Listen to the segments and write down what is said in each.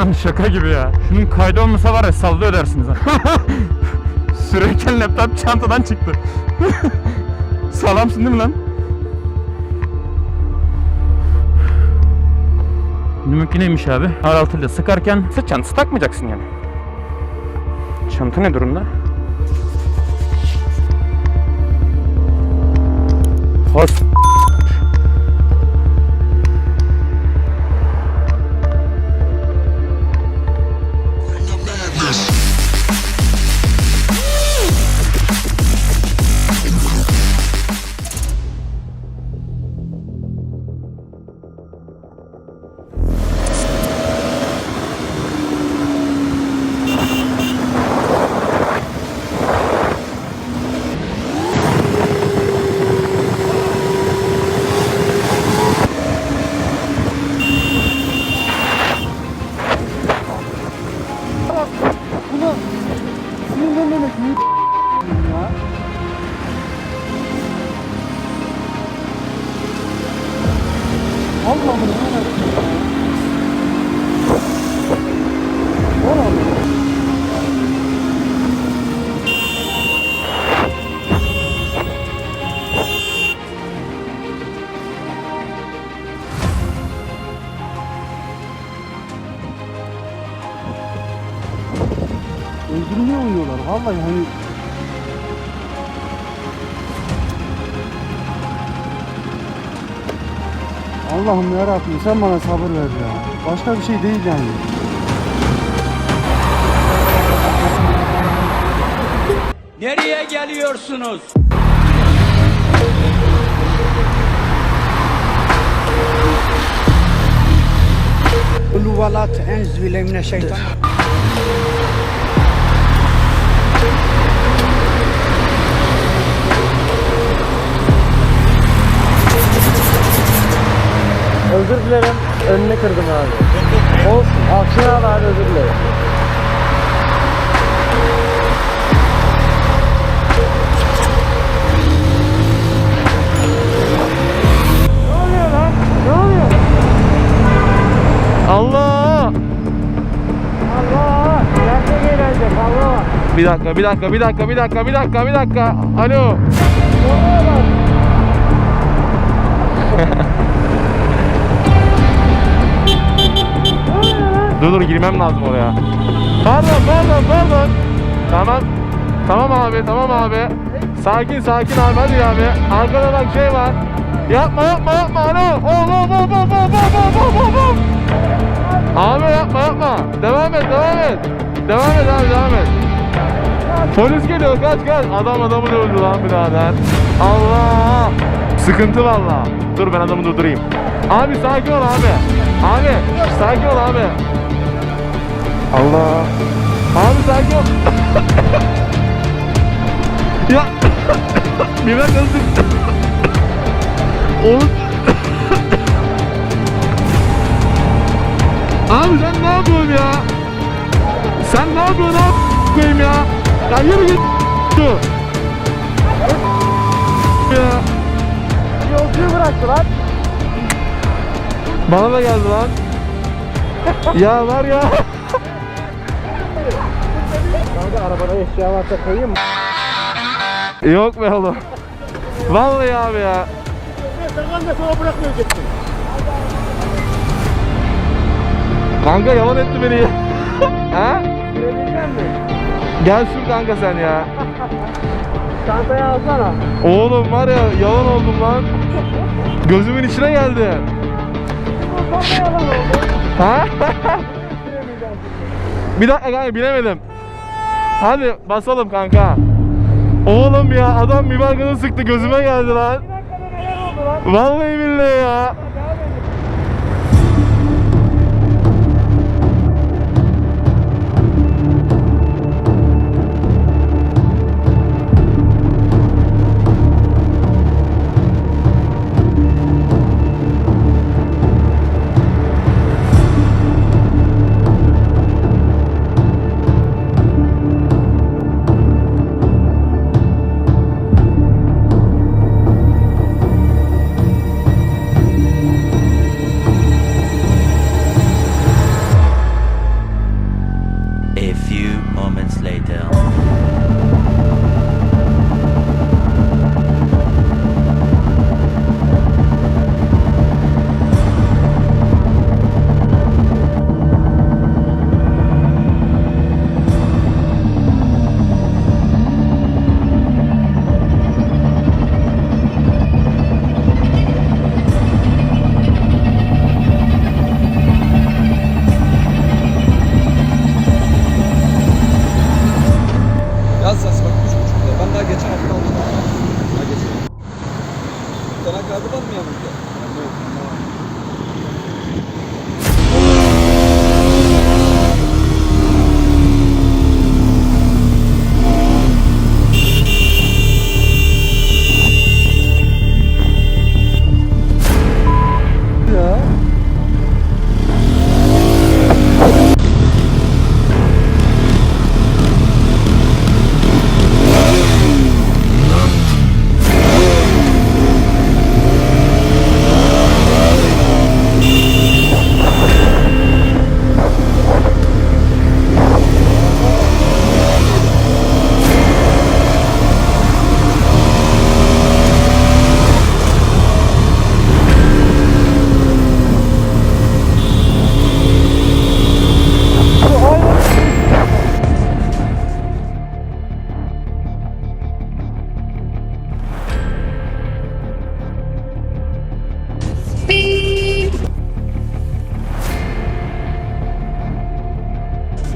Lan şaka gibi ya. Şunun kaydı olmasa var ya sallıyor dersiniz ha. Sürerken laptop çantadan çıktı. Sağlamsın değil mi lan? Mümkün neymiş abi? R6 ile sıkarken sırt çantası takmayacaksın yani. Çanta ne durumda? Has. öldürmeye oynuyorlar. Vallahi hani Allah'ım yarabbim sen bana sabır ver ya. Başka bir şey değil yani. Nereye geliyorsunuz? Luvalat enzvile mineşşeytan. Özür dilerim. Önüne kırdım abi. Olsun. Akşam abi abi özür dilerim. Ne oluyor lan? Ne oluyor? Allah! Allah! Gerçek eğlence Allah! Bir dakika, bir dakika, bir dakika, bir dakika, bir dakika, bir dakika. Alo. Dur dur girmem lazım oraya. Pardon pardon pardon. Tamam. Tamam abi tamam abi. Sakin sakin abi hadi abi. Arkada bak şey var. Yapma yapma yapma. Alo. Oh, oh, oh, oh, oh, oh, oh, oh. Abi yapma yapma. Devam et devam et. Devam et abi devam et. Polis geliyor kaç kaç. Adam adamı öldü lan birader. Allah. Sıkıntı valla. Dur ben adamı durdurayım. Abi sakin ol abi. Abi sakin ol abi. Allah. Abi sakin ol. ya. Bir ben nasıl? Oğlum. abi sen ne yapıyorsun ya? Sen ne yapıyorsun abi koyayım ya? Ya yürü git. Ya. Yolcuyu bıraktı lan. Bana da geldi lan. ya var ya. Kanka arabada eşya varsa koyayım mı? Yok be oğlum. Vallahi abi ya. Sen de sonra bırakmayacaksın. Kanka yalan etti beni ha? Sürebilecek misin? Gel sür kanka sen ya. Çantayı alsana. Oğlum var ya yalan oldum lan. Gözümün içine geldi. Yalan oldu. Ha? Bir dakika kanka bilemedim. Hadi basalım kanka. Oğlum ya adam biber gazı sıktı gözüme geldi lan. Bir dakikada neler oldu lan? Vallahi billahi ya.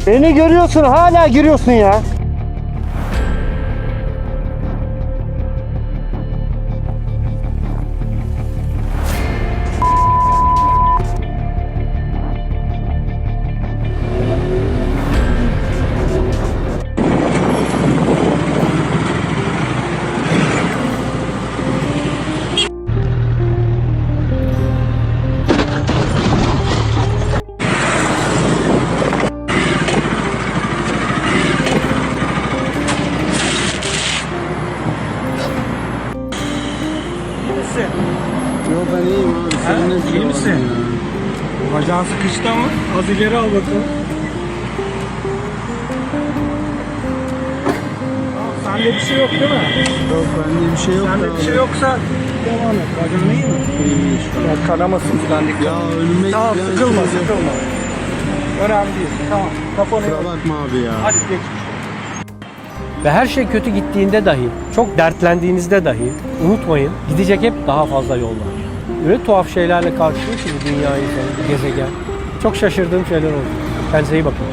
Beni görüyorsun hala giriyorsun ya. Yok ben iyiyim abi. Sen ne İyi misin? Bacağın sıkıştı ama az ileri al bakalım. Sende bir şey yok değil mi? Yok bende bir şey yok Sende bir şey yoksa devam et. Bacağın iyi mi? İyiymiş. Ya kanamasın falan dikkat. Ya önüme Tamam sıkılma sıkılma. Önemli değil. Tamam kafanı Kusura bakma abi ya. Hadi geç. Ve her şey kötü gittiğinde dahi, çok dertlendiğinizde dahi unutmayın gidecek hep daha fazla yol var. Öyle tuhaf şeylerle karşılıyor ki bu dünya bu gezegen. Çok şaşırdığım şeyler oldu. Kendinize iyi bakın.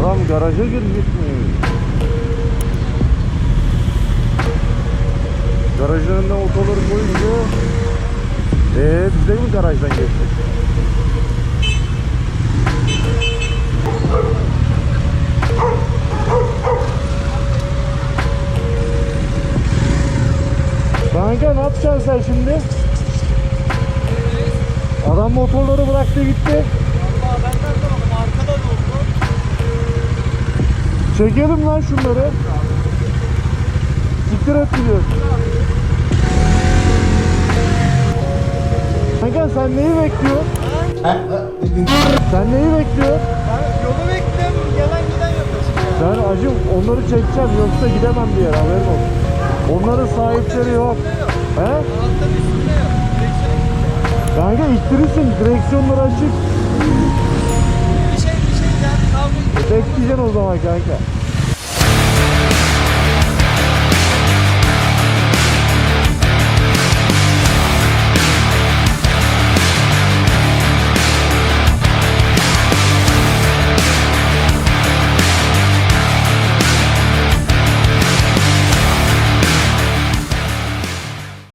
Adam garaja girmiş mi? Garajın önüne otoları koyunca Eee biz de mi garajdan geçtik? Kanka ne yapacaksın sen şimdi? Adam motorları bıraktı gitti. Çekelim lan şunları. Siktir et gidiyoruz. Kanka sen neyi bekliyorsun? sen neyi bekliyorsun? Yolu bekliyorum. Gelen giden yapıyorsun. Ben acım onları çekeceğim yoksa gidemem bir yere haberin olsun. Onların sahipleri yok. He? Kanka ittirirsin direksiyonları açık. Bir şey bir şey gel. Kavga E, bekleyeceksin o zaman kanka.